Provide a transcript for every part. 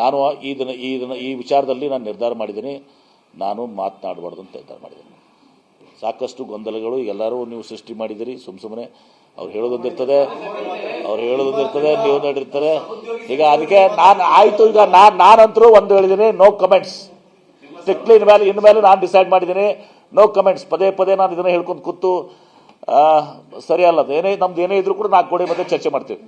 ನಾನು ಈ ದಿನ ಈ ದಿನ ಈ ವಿಚಾರದಲ್ಲಿ ನಾನು ನಿರ್ಧಾರ ಮಾಡಿದ್ದೀನಿ. ನಾನು ಮಾತನಾಡಬಾರ್ದು ಅಂತ ನಿರ್ಧಾರ ಮಾಡಿದ್ದೀನಿ. ಸಾಕಷ್ಟು ಗೊಂದಲಗಳು ಎಲ್ಲರೂ ನೀವು ಸೃಷ್ಟಿ ಮಾಡಿದಿರಿ ಸುಮ್ಮ ಸುಮ್ಮನೆ ಅವ್ರು ಹೇಳೋದೊಂದಿರ್ತದೆ ಅವ್ರು ಹೇಳೋದೊಂದಿರ್ತದೆ ನೀವು ನೋಡಿರ್ತಾರೆ. ಈಗ ಅದಕ್ಕೆ ನಾನು ಆಯಿತು, ಈಗ ನಾನು ನಾನಂತರೂ ಒಂದು ಹೇಳಿದ್ದೀನಿ ನೋ ಕಮೆಂಟ್ಸ್ ಸ್ಟ್ರಿಕ್ಟ್ಲಿ ಇನ್ಮೇಲೆ ಇನ್ಮೇಲೆ ನಾನು ಡಿಸೈಡ್ ಮಾಡಿದ್ದೀನಿ. ನೋ ಕಮೆಂಟ್ಸ್ ಪದೇ ಪದೇ ನಾನು ಇದನ್ನ ಹೇಳ್ಕೊಂಡು ಕೂತು ಸರಿ ಅಲ್ಲ ಅದು ಏನೇ ನಮ್ದು ಏನೇ ಇದ್ರು ಕೂಡ ನಾಲ್ಕು ಕೋಡಿ ಮತ್ತೆ ಚರ್ಚೆ ಮಾಡ್ತೀವಿ.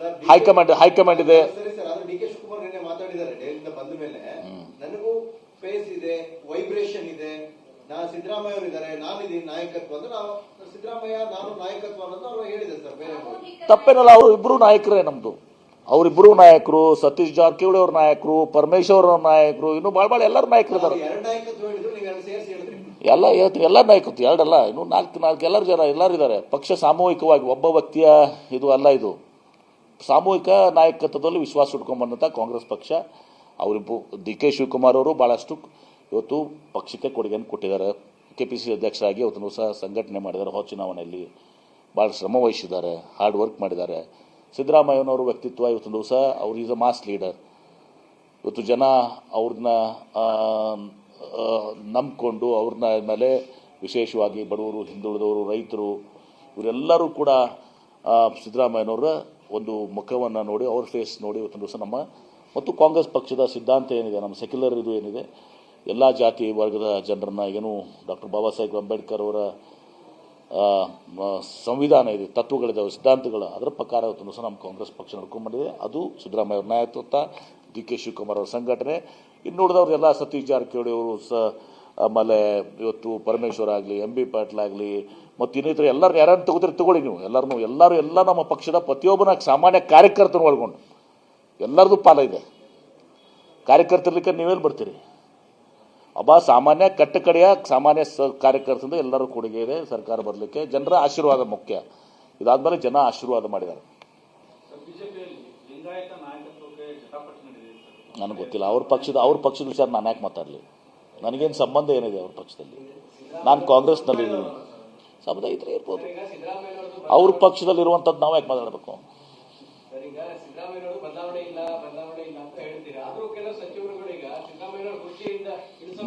Sir, high command high command ಇದೆ. ಸರ್ ಆದ್ರೆ ಡಿ ಕೆ ಶಿವಕುಮಾರ್ ನಿನ್ನೆ ಮಾತಾಡಿದ್ದಾರೆ ಡೈಲಿಂದ ಬಂದ ಮೇಲೆ. ನನಗೂ ಫೇಸ್ ಇದೆ ವೈಬ್ರೇಷನ್ ಇದೆ. ನಾ ಸಿದ್ದರಾಮಯ್ಯ ಅವರು ಇದ್ದಾರೆ ನಾನಿದ್ದೀನಿ ನಾಯಕತ್ವ ಅಂದ್ರೆ ನಾವು ಸಿದ್ದರಾಮಯ್ಯ ನಾನು ನಾಯಕತ್ವ ಅನ್ನೋದು ಅವರು ಹೇಳಿದೆ ಸರ್ ಬೇರೆ ತಪ್ಪೇನಲ್ಲ ಅವರು ಇಬ್ರು ನಾಯಕರೇ ನಮ್ದು. ಅವರಿಬ್ಬರು ನಾಯಕರು ಸತೀಶ್ ಜಾರಕಿಹೊಳಿ ಅವ್ರ ನಾಯಕರು ಪರಮೇಶ್ವರ್ ಅವ್ರ ನಾಯಕರು ಇನ್ನು ಭಾಳ ಭಾಳ ಎಲ್ಲರೂ ನಾಯಕರು ಇದ್ದಾರೆ ಎಲ್ಲ ಹೇಳ್ತೀವಿ, ಎಲ್ಲ ನಾಯಕತ್ವ ಎರಡಲ್ಲ. ಇನ್ನು ನಾಲ್ಕು ನಾಲ್ಕು ಎಲ್ಲರೂ ಜನ, ಎಲ್ಲರೂ ಇದ್ದಾರೆ. ಪಕ್ಷ ಸಾಮೂಹಿಕವಾಗಿ, ಒಬ್ಬ ವ್ಯಕ್ತಿಯ ಇದು ಅಲ್ಲ ಇದು. ಸಾಮೂಹಿಕ ನಾಯಕತ್ವದಲ್ಲಿ ವಿಶ್ವಾಸ ಇಟ್ಕೊಂಡ್ಬಂದಂಥ ಕಾಂಗ್ರೆಸ್ ಪಕ್ಷ. ಅವರಿಬ್ಬರು ಡಿ ಕೆ ಶಿವಕುಮಾರ್ ಅವರು ಭಾಳಷ್ಟು ಇವತ್ತು ಪಕ್ಷಕ್ಕೆ ಕೊಡುಗೆಯನ್ನು ಕೊಟ್ಟಿದ್ದಾರೆ. ಕೆ ಪಿ ಸಿ ಅಧ್ಯಕ್ಷರಾಗಿ ಅವತ್ತು ಸಹ ಸಂಘಟನೆ ಮಾಡಿದ್ದಾರೆ. ಹೊಸ ಚುನಾವಣೆಯಲ್ಲಿ ಭಾಳ ಶ್ರಮ ವಹಿಸಿದ್ದಾರೆ. ಹಾರ್ಡ್ ವರ್ಕ್ ಮಾಡಿದ್ದಾರೆ. ಸಿದ್ದರಾಮಯ್ಯನವರು ವ್ಯಕ್ತಿತ್ವ ಇವತ್ತು ದಿವಸ, ಅವ್ರು ಈಸ್ ಅ ಮಾಸ್ ಲೀಡರ್. ಇವತ್ತು ಜನ ಅವ್ರನ್ನ ನಂಬಿಕೊಂಡು ಅವ್ರನ್ನ ಮೇಲೆ ವಿಶೇಷವಾಗಿ ಬಡವರು, ಹಿಂದುಳಿದವರು, ರೈತರು, ಇವರೆಲ್ಲರೂ ಕೂಡ ಸಿದ್ದರಾಮಯ್ಯನವರ ಒಂದು ಮುಖವನ್ನು ನೋಡಿ, ಅವ್ರ ಫೇಸ್ ನೋಡಿ ಇವತ್ತು ದಿವಸ ನಮ್ಮ, ಮತ್ತು ಕಾಂಗ್ರೆಸ್ ಪಕ್ಷದ ಸಿದ್ಧಾಂತ ಏನಿದೆ, ನಮ್ಮ ಸೆಕ್ಯುಲರ್ ಇದು ಏನಿದೆ, ಎಲ್ಲ ಜಾತಿ ವರ್ಗದ ಜನರನ್ನ ಏನು ಡಾಕ್ಟರ್ ಬಾಬಾ ಸಾಹೇಬ್ ಅಂಬೇಡ್ಕರ್ ಅವರ ಸಂವಿಧಾನ ಇದೆ ತತ್ವಗಳಿದ್ದಾವೆ ಸಿದ್ಧಾಂತಗಳು, ಅದರ ಪ್ರಕಾರ ಇವತ್ತು ದಿವಸ ನಮ್ಮ ಕಾಂಗ್ರೆಸ್ ಪಕ್ಷ ನಡ್ಕೊಂಡ್ಬಂದಿದೆ. ಅದು ಸಿದ್ದರಾಮಯ್ಯ ಅವ್ರ ನಾಯಕತ್ವ, ಡಿ ಕೆ ಶಿವಕುಮಾರ್ ಅವರ ಸಂಘಟನೆ ಇನ್ನು ಎಲ್ಲ ಸತೀಶ್ ಜಾರಕಿಹೊಳಿ ಅವರು ಸ, ಆಮೇಲೆ ಇವತ್ತು ಪರಮೇಶ್ವರ್ ಆಗಲಿ, ಎಂ ಬಿ ಪಾಟೀಲ್ ಆಗಲಿ, ಮತ್ತು ಇನ್ನಿತರ ಎಲ್ಲರೂ ಯಾರನ್ನು ತಗೋತೀರಿ ತಗೊಳ್ಳಿ ನೀವು. ಎಲ್ಲರನ್ನು ಎಲ್ಲರೂ ಎಲ್ಲ ನಮ್ಮ ಪಕ್ಷದ ಪ್ರತಿಯೊಬ್ಬನ ಸಾಮಾನ್ಯ ಕಾರ್ಯಕರ್ತನ ಒಳಗೊಂಡು. ಎಲ್ಲರದು ಪಾಲ ಇದೆ. ಕಾರ್ಯಕರ್ತರ್ಲಿಕ್ಕೆ ನೀವೆಲ್ಲಿ ಬರ್ತೀರಿ? ಒಬ್ಬ ಸಾಮಾನ್ಯ ಕಟ್ಟಕಡೆಯ ಸಾಮಾನ್ಯ ಸ, ಕಾರ್ಯಕರ್ತರಿಂದ ಎಲ್ಲರೂ ಕೊಡುಗೆ ಇದೆ, ಸರ್ಕಾರ ಬರಲಿಕ್ಕೆ. ಜನರ ಆಶೀರ್ವಾದ ಮುಖ್ಯ. ಇದಾದ್ಮೇಲೆ ಜನ ಆಶೀರ್ವಾದ ಮಾಡಿದ್ದಾರೆ. ನನಗೆ ಗೊತ್ತಿಲ್ಲ. ಅವ್ರ ಪಕ್ಷದ ಅವ್ರ ಪಕ್ಷದ ವಿಚಾರ ನಾನು ಯಾಕೆ ಮಾತಾಡಲಿ? ನನಗೇನು ಸಂಬಂಧ ಏನಿದೆ ಅವ್ರ ಪಕ್ಷದಲ್ಲಿ? ನಾನು ಕಾಂಗ್ರೆಸ್ನಲ್ಲಿ ಸಂಬಂಧ ಇದ್ರೆ ಇರ್ಬೋದು. ಅವ್ರ ಪಕ್ಷದಲ್ಲಿ ಇರುವಂಥದ್ದು ನಾವು ಯಾಕೆ ಮಾತಾಡಬೇಕು?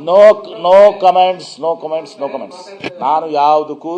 No no comments no comments no comments ನಾನು ಯಾವುದಕ್ಕೂ